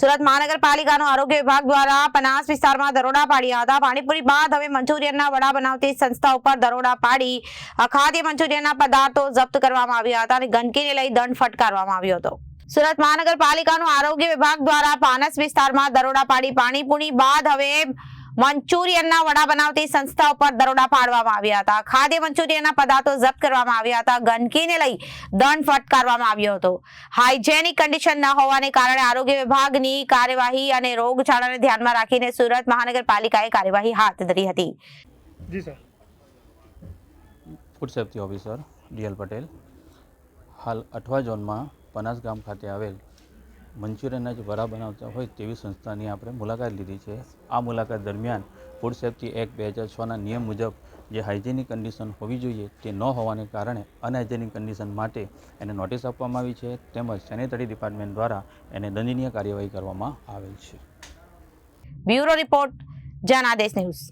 સુરત મહાનગરપાલિકાનો આરોગ્ય વિભાગ દ્વારા પનાસ વિસ્તારમાં દરોડા પાડ્યા હતા. પાણીપુરી બાદ હવે મંચુરિયનના વડા બનાવતી સંસ્થા ઉપર દરોડા પાડી અખાદ્ય મંચુરિયનના પદાર્થો જપ્ત કરવામાં આવ્યા હતા અને ગંદકીને લઈ દંડ ફટકારવામાં આવ્યો હતો. સુરત મહાનગરપાલિકાનો આરોગ્ય વિભાગ દ્વારા પાનસ વિસ્તારમાં દરોડા પાડી પાણીપુરી બાદ હવે મંચુરિયનના વડા બનાવતી સંસ્થા ઉપર દરોડા પાડવામાં આવ્યા હતા. ખાદ્ય મંચુરિયનના પદાર્થો જપ્ત કરવામાં આવ્યા હતા. ગંદકીને લઈ દંડ ફટકારવામાં આવ્યો હતો. હાઇજેનિક કન્ડિશન ન હોવાને કારણે આરોગ્ય વિભાગની કાર્યવાહી અને રોગચાળાને ધ્યાનમાં રાખીને સુરત મહાનગરપાલિકાએ કાર્યવાહી હાથ ધરી હતી. જી sir. Food safety officer DL Patel. હાલ અઠવા ઝોનમાં પનાસ ગામ ખાતે આવેલ મંચુરિયનના જે વડા બનાવતા હોય તેવી સંસ્થાની આપણે મુલાકાત લીધી છે. આ મુલાકાત દરમિયાન ફૂડ સેફ્ટી એક્ટ બે હજાર છના નિયમ મુજબ જે હાઇજેનિક કન્ડિશન હોવી જોઈએ તે ન હોવાને કારણે અનહાઇજેનિક કન્ડિશન માટે એને નોટિસ આપવામાં આવી છે તેમજ સેનેટરી ડિપાર્ટમેન્ટ દ્વારા એને દંડનીય કાર્યવાહી કરવામાં આવેલ છે. Bureau report Janadesh news.